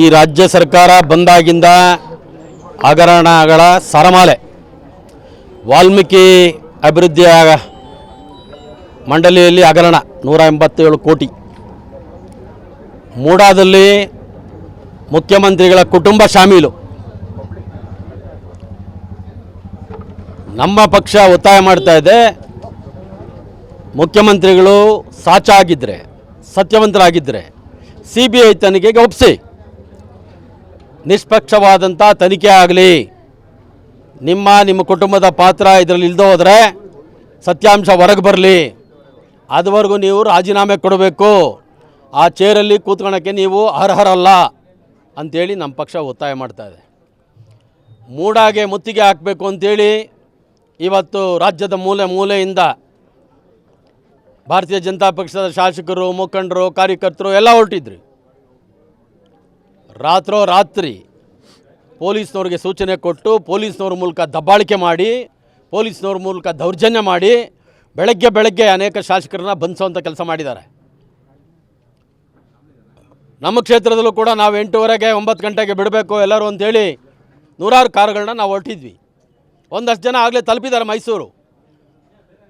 ಈ ರಾಜ್ಯ ಸರ್ಕಾರ ಬಂದಾಗಿಂದ ಹಗರಣಗಳ ಸರಮಾಲೆ, ವಾಲ್ಮೀಕಿ ಅಭಿವೃದ್ಧಿಯ ಮಂಡಳಿಯಲ್ಲಿ ಹಗರಣ ನೂರ ಎಂಬತ್ತೇಳು ಕೋಟಿ. ಮೂಡಾದಲ್ಲಿ ಮುಖ್ಯಮಂತ್ರಿಗಳ ಕುಟುಂಬ ಶಾಮೀಲು. ನಮ್ಮ ಪಕ್ಷ ಒತ್ತಾಯ ಮಾಡ್ತಾ ಇದೆ, ಮುಖ್ಯಮಂತ್ರಿಗಳು ಸಾಚ ಆಗಿದ್ದರೆ ಸತ್ಯವಂತರಾಗಿದ್ದರೆ ಸಿ ಬಿ ಐ ತನಿಖೆಗೆ ಒಪ್ಪಿಸಿ ನಿಷ್ಪಕ್ಷವಾದಂಥ ತನಿಖೆ ಆಗಲಿ. ನಿಮ್ಮ ನಿಮ್ಮ ಕುಟುಂಬದ ಪಾತ್ರ ಇದರಲ್ಲಿ ಇಲ್ದೇ ಹೋದರೆ ಸತ್ಯಾಂಶ ಹೊರಗೆ ಬರಲಿ. ಅದುವರೆಗೂ ನೀವು ರಾಜೀನಾಮೆ ಕೊಡಬೇಕು. ಆ ಚೇರಲ್ಲಿ ಕೂತ್ಕೊಳ್ಳೋಕ್ಕೆ ನೀವು ಅರ್ಹರಲ್ಲ ಅಂಥೇಳಿ ನಮ್ಮ ಪಕ್ಷ ಒತ್ತಾಯ ಮಾಡ್ತಾ ಇದೆ. ಮೂಡಾಗೆ ಮುತ್ತಿಗೆ ಹಾಕಬೇಕು ಅಂಥೇಳಿ ಇವತ್ತು ರಾಜ್ಯದ ಮೂಲೆ ಮೂಲೆಯಿಂದ ಭಾರತೀಯ ಜನತಾ ಪಕ್ಷದ ಶಾಸಕರು, ಮುಖಂಡರು, ಕಾರ್ಯಕರ್ತರು ಎಲ್ಲ ಹೊರಟಿದ್ರಿ. ರಾತ್ರೋ ರಾತ್ರಿ ಪೊಲೀಸ್ನವ್ರಿಗೆ ಸೂಚನೆ ಕೊಟ್ಟು ಪೊಲೀಸ್ನವ್ರ ಮೂಲಕ ದಬ್ಬಾಳಿಕೆ ಮಾಡಿ, ಪೊಲೀಸ್ನವ್ರ ಮೂಲಕ ದೌರ್ಜನ್ಯ ಮಾಡಿ ಬೆಳಗ್ಗೆ ಬೆಳಗ್ಗೆ ಅನೇಕ ಶಾಸಕರನ್ನ ಬಂಧಿಸುವಂಥ ಕೆಲಸ ಮಾಡಿದ್ದಾರೆ. ನಮ್ಮ ಕ್ಷೇತ್ರದಲ್ಲೂ ಕೂಡ ನಾವು ಎಂಟೂವರೆಗೆ ಒಂಬತ್ತು ಗಂಟೆಗೆ ಬಿಡಬೇಕು ಎಲ್ಲರೂ ಅಂತೇಳಿ ನೂರಾರು ಕಾರುಗಳನ್ನ ನಾವು ಹೊರಟಿದ್ವಿ. ಒಂದಷ್ಟು ಜನ ಆಗಲೇ ತಲುಪಿದ್ದಾರೆ ಮೈಸೂರು.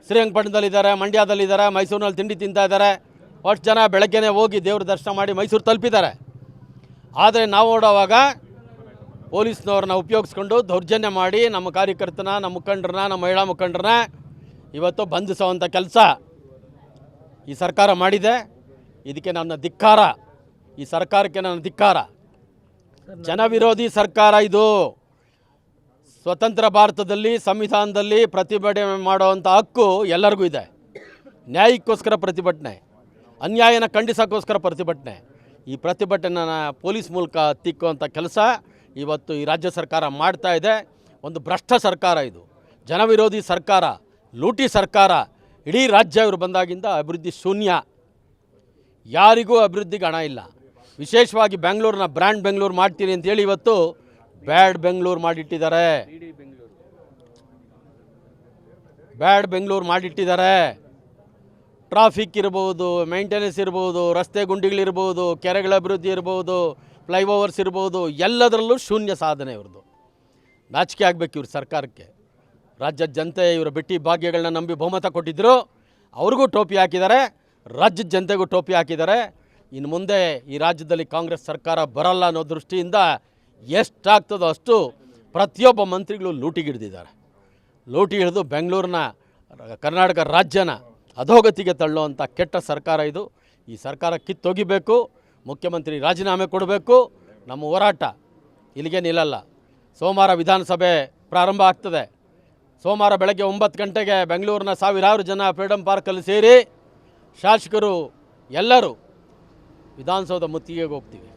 ಶ್ರೀರಂಗಪಟ್ಟಣದಲ್ಲಿದ್ದಾರೆ, ಮಂಡ್ಯದಲ್ಲಿದ್ದಾರೆ, ಮೈಸೂರಿನಲ್ಲಿ ತಿಂಡಿ ತಿಂತಾ ಇದ್ದಾರೆ. ಅಷ್ಟು ಜನ ಬೆಳಗ್ಗೆನೇ ಹೋಗಿ ದೇವ್ರ ದರ್ಶನ ಮಾಡಿ ಮೈಸೂರು ತಲುಪಿದ್ದಾರೆ. ಆದರೆ ನಾವು ಓಡೋವಾಗ ಪೊಲೀಸ್ನವ್ರನ್ನ ಉಪಯೋಗಿಸ್ಕೊಂಡು ದೌರ್ಜನ್ಯ ಮಾಡಿ ನಮ್ಮ ಕಾರ್ಯಕರ್ತನ, ನಮ್ಮ ಮುಖಂಡರನ್ನ, ನಮ್ಮ ಮಹಿಳಾ ಮುಖಂಡರನ್ನ ಇವತ್ತು ಬಂಧಿಸುವಂಥ ಕೆಲಸ ಈ ಸರ್ಕಾರ ಮಾಡಿದೆ. ಇದಕ್ಕೆ ನನ್ನ ಧಿಕ್ಕಾರ. ಈ ಸರ್ಕಾರಕ್ಕೆ ನನ್ನ ಧಿಕ್ಕಾರ. ಜನವಿರೋಧಿ ಸರ್ಕಾರ ಇದು. ಸ್ವತಂತ್ರ ಭಾರತದಲ್ಲಿ, ಸಂವಿಧಾನದಲ್ಲಿ ಪ್ರತಿಭಟನೆ ಮಾಡುವಂಥ ಹಕ್ಕು ಎಲ್ಲರಿಗೂ ಇದೆ. ನ್ಯಾಯಕ್ಕೋಸ್ಕರ ಪ್ರತಿಭಟನೆ. ಅನ್ಯಾಯನ ಖಂಡಿಸೋಕ್ಕೋಸ್ಕರ ಪ್ರತಿಭಟನೆ. ಈ ಪ್ರತಿಭಟನೆ ಪೊಲೀಸ್ ಮೂಲಕ ತಿಕ್ಕುವಂಥ ಕೆಲಸ ಇವತ್ತು ಈ ರಾಜ್ಯ ಸರ್ಕಾರ ಮಾಡ್ತಾ ಇದೆ. ಒಂದು ಭ್ರಷ್ಟ ಸರ್ಕಾರ ಇದು. ಜನವಿರೋಧಿ ಸರ್ಕಾರ, ಲೂಟಿ ಸರ್ಕಾರ, ಇಡೀ ರಾಜ್ಯ ಇವರು ಬಂದಾಗಿಂದ ಅಭಿವೃದ್ಧಿ ಶೂನ್ಯ. ಯಾರಿಗೂ ಅಭಿವೃದ್ಧಿಗೆ ಹಣ ಇಲ್ಲ. ವಿಶೇಷವಾಗಿ ಬೆಂಗಳೂರನ್ನ ಬ್ರ್ಯಾಂಡ್ ಬೆಂಗಳೂರು ಮಾಡ್ತೀರಿ ಅಂತೇಳಿ ಇವತ್ತು ಬ್ಯಾಡ್ ಬೆಂಗಳೂರು ಮಾಡಿಟ್ಟಿದ್ದಾರೆ. ಬ್ಯಾಡ್ ಬೆಂಗಳೂರು ಮಾಡಿಟ್ಟಿದ್ದಾರೆ. ಟ್ರಾಫಿಕ್ ಇರ್ಬೋದು ಮೇಂಟೆನೆನ್ಸ್ ಇರ್ಬೋದು, ರಸ್ತೆ ಗುಂಡಿಗಳಿರ್ಬೋದು, ಕೆರೆಗಳ ಅಭಿವೃದ್ಧಿ ಇರ್ಬೋದು ಫ್ಲೈಓವರ್ಸ್ ಇರ್ಬೋದು, ಎಲ್ಲದರಲ್ಲೂ ಶೂನ್ಯ ಸಾಧನೆ ಇವ್ರದ್ದು. ನಾಚಿಕೆ ಆಗಬೇಕು ಇವ್ರ ಸರ್ಕಾರಕ್ಕೆ. ರಾಜ್ಯ ಜನತೆ ಇವರ ಬಿಟ್ಟಿ ಭಾಗ್ಯಗಳನ್ನ ನಂಬಿ ಬಹುಮತ ಕೊಟ್ಟಿದ್ದರು ಅವ್ರಿಗೂ ಟೋಪಿ ಹಾಕಿದ್ದಾರೆ, ರಾಜ್ಯದ ಜನತೆಗೂ ಟೋಪಿ ಹಾಕಿದ್ದಾರೆ. ಇನ್ನು ಮುಂದೆ ಈ ರಾಜ್ಯದಲ್ಲಿ ಕಾಂಗ್ರೆಸ್ ಸರ್ಕಾರ ಬರಲ್ಲ ಅನ್ನೋ ದೃಷ್ಟಿಯಿಂದ ಎಷ್ಟಾಗ್ತದೋ ಅಷ್ಟು ಪ್ರತಿಯೊಬ್ಬ ಮಂತ್ರಿಗಳು ಲೂಟಿಗಿಡ್ದಿದ್ದಾರೆ ಲೂಟಿ ಹಿಡಿದು ಬೆಂಗಳೂರಿನ, ಕರ್ನಾಟಕ ರಾಜ್ಯನ ಅಧೋಗತಿಗೆ ತಳ್ಳುವಂಥ ಕೆಟ್ಟ ಸರ್ಕಾರ ಇದು. ಈ ಸರ್ಕಾರ ಕಿತ್ತೊಗಿಬೇಕು, ಮುಖ್ಯಮಂತ್ರಿ ರಾಜೀನಾಮೆ ಕೊಡಬೇಕು. ನಮ್ಮ ಹೋರಾಟ ಇಲ್ಲಿಗೆ ನಿಲ್ಲಲ್ಲ. ಸೋಮವಾರ ವಿಧಾನಸಭೆ ಪ್ರಾರಂಭ ಆಗ್ತದೆ. ಸೋಮವಾರ ಬೆಳಗ್ಗೆ ಒಂಬತ್ತು ಗಂಟೆಗೆ ಬೆಂಗಳೂರಿನ ಸಾವಿರಾರು ಜನ ಫ್ರೀಡಮ್ ಪಾರ್ಕಲ್ಲಿ ಸೇರಿ ಶಾಸಕರು ಎಲ್ಲರೂ ವಿಧಾನಸೌಧ ಮುತ್ತಿಗೆಗೆ ಹೋಗ್ತೀವಿ.